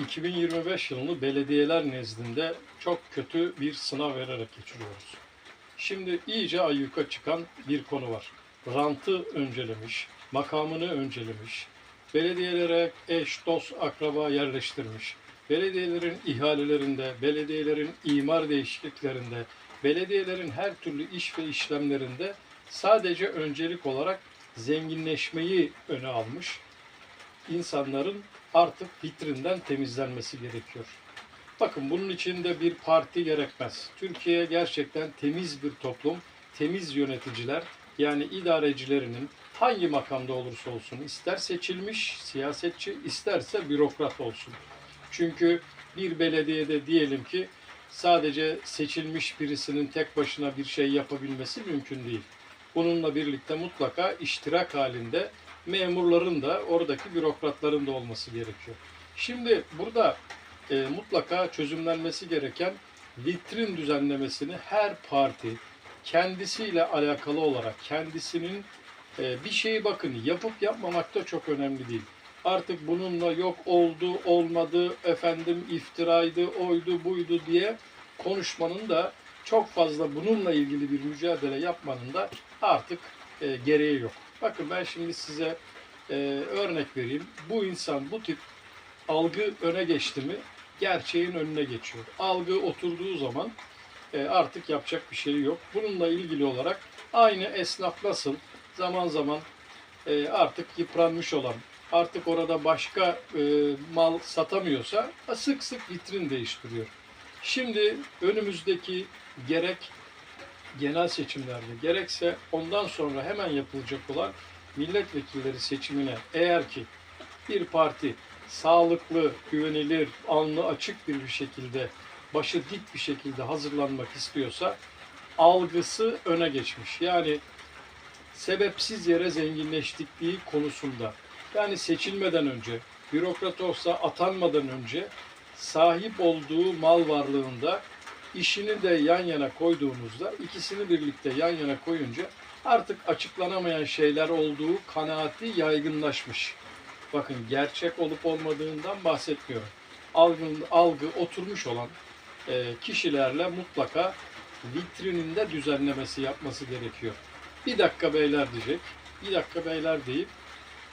2025 yılını belediyeler nezdinde çok kötü bir sınav vererek geçiriyoruz. Şimdi iyice ayyuka çıkan bir konu var. Rantı öncelemiş, makamını öncelemiş, belediyelere eş, dost, akraba yerleştirmiş, belediyelerin ihalelerinde, belediyelerin imar değişikliklerinde, belediyelerin her türlü iş ve işlemlerinde sadece öncelik olarak zenginleşmeyi öne almış insanların artık vitrinden temizlenmesi gerekiyor. Bakın bunun için de bir parti gerekmez. Türkiye gerçekten temiz bir toplum, temiz yöneticiler yani idarecilerinin hangi makamda olursa olsun ister seçilmiş siyasetçi isterse bürokrat olsun. Çünkü bir belediyede diyelim ki sadece seçilmiş birisinin tek başına bir şey yapabilmesi mümkün değil. Bununla birlikte mutlaka iştirak halinde memurların da oradaki bürokratların da olması gerekiyor. Şimdi burada e, mutlaka çözümlenmesi gereken vitrin düzenlemesini her parti kendisiyle alakalı olarak kendisinin e, bir şeyi bakın yapıp yapmamak da çok önemli değil. Artık bununla yok oldu, olmadı, efendim iftiraydı, oydu, buydu diye konuşmanın da çok fazla bununla ilgili bir mücadele yapmanın da artık e, gereği yok. Bakın ben şimdi size e, örnek vereyim. Bu insan bu tip algı öne geçti mi gerçeğin önüne geçiyor. Algı oturduğu zaman e, artık yapacak bir şey yok. Bununla ilgili olarak aynı esnaf nasıl zaman zaman e, artık yıpranmış olan, artık orada başka e, mal satamıyorsa sık sık vitrin değiştiriyor. Şimdi önümüzdeki gerek genel seçimlerde gerekse ondan sonra hemen yapılacak olan milletvekilleri seçimine eğer ki bir parti sağlıklı, güvenilir, alnı açık bir şekilde, başı dik bir şekilde hazırlanmak istiyorsa algısı öne geçmiş. Yani sebepsiz yere zenginleştikliği konusunda. Yani seçilmeden önce, bürokrat olsa atanmadan önce sahip olduğu mal varlığında işini de yan yana koyduğunuzda ikisini birlikte yan yana koyunca artık açıklanamayan şeyler olduğu kanaati yaygınlaşmış. Bakın gerçek olup olmadığından bahsetmiyorum. Algı, algı oturmuş olan e, kişilerle mutlaka vitrininde düzenlemesi yapması gerekiyor. Bir dakika beyler diyecek, bir dakika beyler deyip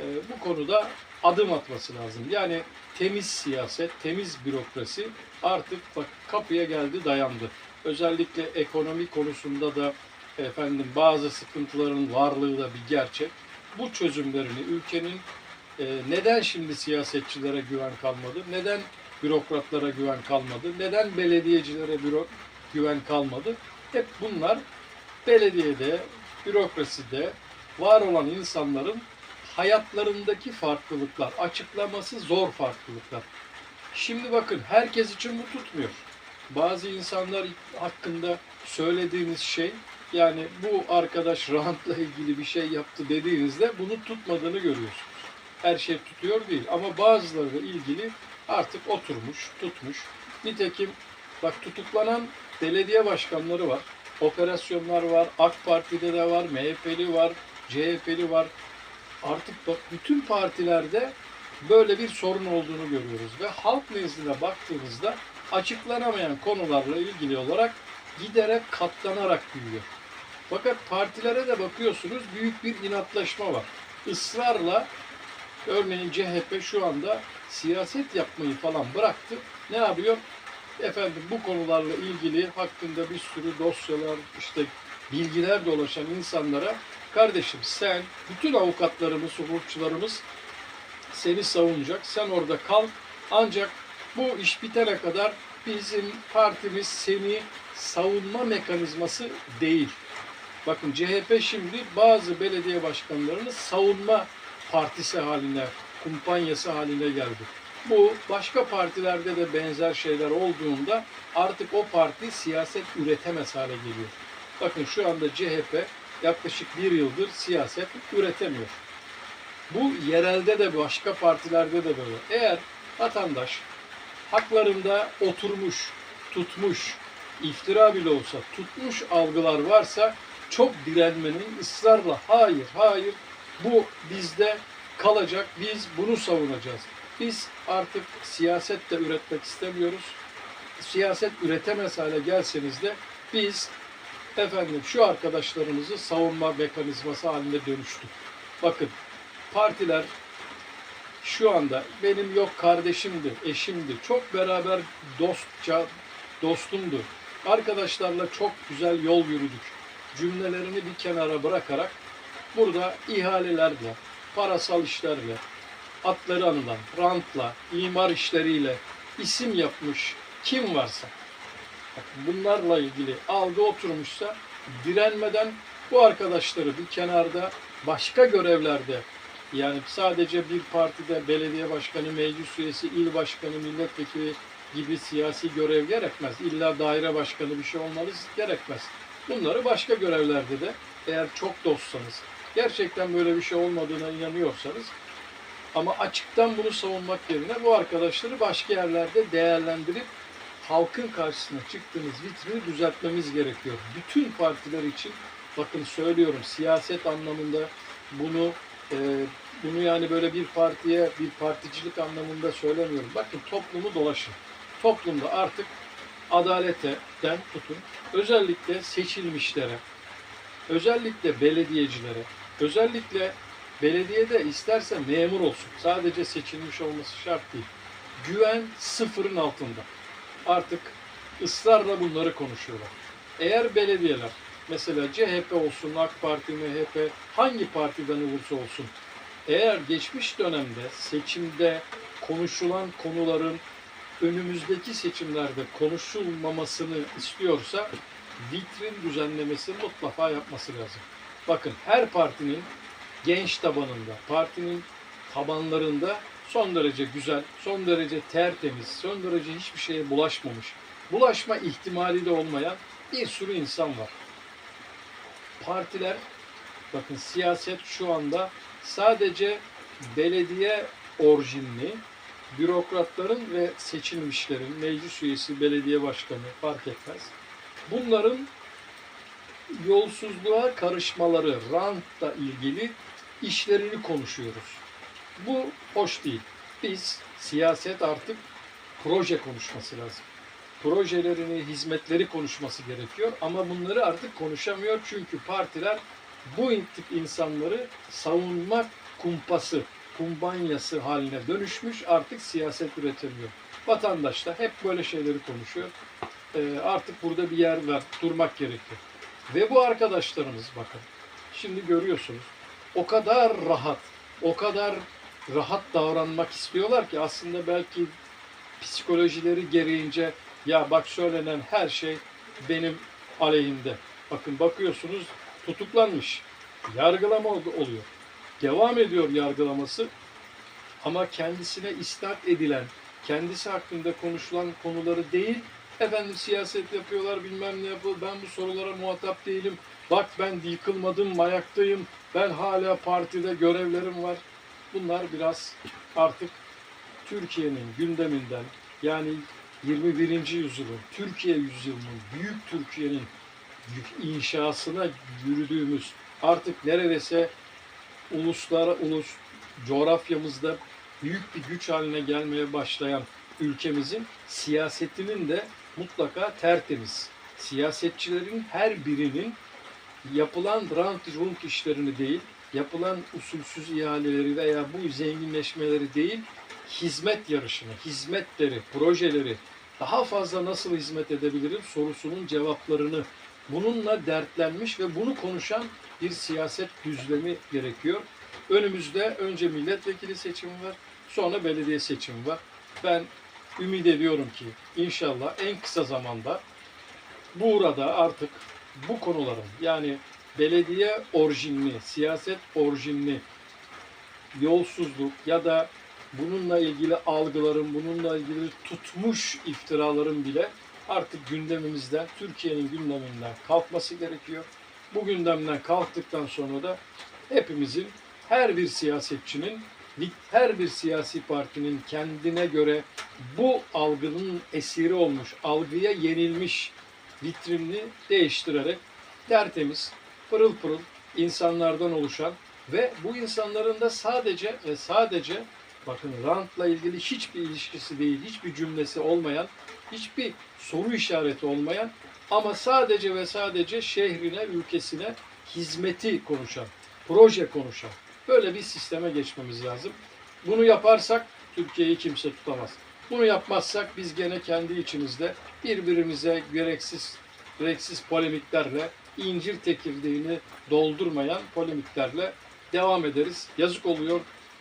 e, bu konuda adım atması lazım. Yani temiz siyaset, temiz bürokrasi artık bak kapıya geldi dayandı. Özellikle ekonomi konusunda da efendim bazı sıkıntıların varlığı da bir gerçek. Bu çözümlerini ülkenin e, neden şimdi siyasetçilere güven kalmadı? Neden bürokratlara güven kalmadı? Neden belediyecilere büro, güven kalmadı? Hep bunlar belediyede, bürokraside var olan insanların hayatlarındaki farklılıklar, açıklaması zor farklılıklar. Şimdi bakın herkes için bu tutmuyor. Bazı insanlar hakkında söylediğiniz şey yani bu arkadaş rantla ilgili bir şey yaptı dediğinizde bunu tutmadığını görüyorsunuz. Her şey tutuyor değil ama bazıları ilgili artık oturmuş, tutmuş. Nitekim bak tutuklanan belediye başkanları var. Operasyonlar var. AK Parti'de de var, MHP'li var, CHP'li var. Artık bütün partilerde böyle bir sorun olduğunu görüyoruz ve halk nezdine baktığımızda açıklanamayan konularla ilgili olarak giderek katlanarak büyüyor. Fakat partilere de bakıyorsunuz büyük bir inatlaşma var. Israrla örneğin CHP şu anda siyaset yapmayı falan bıraktı. Ne yapıyor? Efendim bu konularla ilgili hakkında bir sürü dosyalar, işte bilgiler dolaşan insanlara kardeşim sen, bütün avukatlarımız, hukukçularımız seni savunacak. Sen orada kal. Ancak bu iş bitene kadar bizim partimiz seni savunma mekanizması değil. Bakın CHP şimdi bazı belediye başkanlarını savunma partisi haline, kumpanyası haline geldi. Bu başka partilerde de benzer şeyler olduğunda artık o parti siyaset üretemez hale geliyor. Bakın şu anda CHP yaklaşık bir yıldır siyaset üretemiyor. Bu yerelde de başka partilerde de böyle. Eğer vatandaş haklarında oturmuş, tutmuş, iftira bile olsa tutmuş algılar varsa çok direnmenin ısrarla hayır hayır bu bizde kalacak biz bunu savunacağız. Biz artık siyaset de üretmek istemiyoruz. Siyaset üretemez hale gelseniz de biz efendim şu arkadaşlarımızı savunma mekanizması haline dönüştük. Bakın partiler şu anda benim yok kardeşimdi, eşimdi. Çok beraber dostça, dostumdu. Arkadaşlarla çok güzel yol yürüdük. Cümlelerini bir kenara bırakarak burada ihalelerle, parasal işlerle, atları anılan, rantla, imar işleriyle isim yapmış kim varsa bunlarla ilgili algı oturmuşsa direnmeden bu arkadaşları bir kenarda başka görevlerde yani sadece bir partide belediye başkanı, meclis üyesi, il başkanı, milletvekili gibi siyasi görev gerekmez. İlla daire başkanı bir şey olmalı gerekmez. Bunları başka görevlerde de eğer çok dostsanız, gerçekten böyle bir şey olmadığına inanıyorsanız ama açıktan bunu savunmak yerine bu arkadaşları başka yerlerde değerlendirip halkın karşısına çıktığınız vitrini düzeltmemiz gerekiyor. Bütün partiler için bakın söylüyorum siyaset anlamında bunu e, bunu yani böyle bir partiye bir particilik anlamında söylemiyorum. Bakın toplumu dolaşın. Toplumda artık adaletten tutun. Özellikle seçilmişlere, özellikle belediyecilere, özellikle belediyede isterse memur olsun. Sadece seçilmiş olması şart değil. Güven sıfırın altında. Artık ısrarla bunları konuşuyorlar. Eğer belediyeler mesela CHP olsun, AK Parti, MHP hangi partiden olursa olsun eğer geçmiş dönemde seçimde konuşulan konuların önümüzdeki seçimlerde konuşulmamasını istiyorsa vitrin düzenlemesi mutlaka yapması lazım. Bakın her partinin genç tabanında, partinin tabanlarında son derece güzel, son derece tertemiz, son derece hiçbir şeye bulaşmamış, bulaşma ihtimali de olmayan bir sürü insan var. Partiler, bakın siyaset şu anda sadece belediye orijinli, bürokratların ve seçilmişlerin, meclis üyesi, belediye başkanı fark etmez. Bunların yolsuzluğa karışmaları, rantla ilgili işlerini konuşuyoruz. Bu hoş değil. Biz siyaset artık proje konuşması lazım. Projelerini, hizmetleri konuşması gerekiyor ama bunları artık konuşamıyor çünkü partiler bu tip insanları savunmak kumpası, kumbanyası haline dönüşmüş artık siyaset üretemiyor. Vatandaş da hep böyle şeyleri konuşuyor. Ee, artık burada bir yer ver, durmak gerekiyor. Ve bu arkadaşlarımız bakın, şimdi görüyorsunuz o kadar rahat, o kadar rahat davranmak istiyorlar ki aslında belki psikolojileri gereğince ya bak söylenen her şey benim aleyhimde. Bakın bakıyorsunuz tutuklanmış. Yargılama ol- oluyor. Devam ediyor yargılaması ama kendisine isnat edilen, kendisi hakkında konuşulan konuları değil, efendim siyaset yapıyorlar bilmem ne yapıyor, ben bu sorulara muhatap değilim, bak ben yıkılmadım, mayaktayım, ben hala partide görevlerim var. Bunlar biraz artık Türkiye'nin gündeminden yani 21. yüzyılın, Türkiye yüzyılının, büyük Türkiye'nin inşasına yürüdüğümüz artık neredeyse uluslara ulus coğrafyamızda büyük bir güç haline gelmeye başlayan ülkemizin siyasetinin de mutlaka tertemiz. Siyasetçilerin her birinin yapılan rant işlerini değil, yapılan usulsüz ihaleleri veya bu zenginleşmeleri değil, hizmet yarışını, hizmetleri, projeleri daha fazla nasıl hizmet edebilirim sorusunun cevaplarını bununla dertlenmiş ve bunu konuşan bir siyaset düzlemi gerekiyor. Önümüzde önce milletvekili seçimi var, sonra belediye seçimi var. Ben ümit ediyorum ki inşallah en kısa zamanda burada artık bu konuların yani belediye orijinli, siyaset orijinli yolsuzluk ya da bununla ilgili algıların, bununla ilgili tutmuş iftiraların bile artık gündemimizden, Türkiye'nin gündeminden kalkması gerekiyor. Bu gündemden kalktıktan sonra da hepimizin, her bir siyasetçinin, her bir siyasi partinin kendine göre bu algının esiri olmuş, algıya yenilmiş vitrinini değiştirerek tertemiz, pırıl pırıl insanlardan oluşan ve bu insanların da sadece ve sadece bakın rantla ilgili hiçbir ilişkisi değil, hiçbir cümlesi olmayan, hiçbir soru işareti olmayan ama sadece ve sadece şehrine, ülkesine hizmeti konuşan, proje konuşan böyle bir sisteme geçmemiz lazım. Bunu yaparsak Türkiye'yi kimse tutamaz. Bunu yapmazsak biz gene kendi içimizde birbirimize gereksiz gereksiz polemiklerle incir tekirdeğini doldurmayan polemiklerle devam ederiz. Yazık oluyor.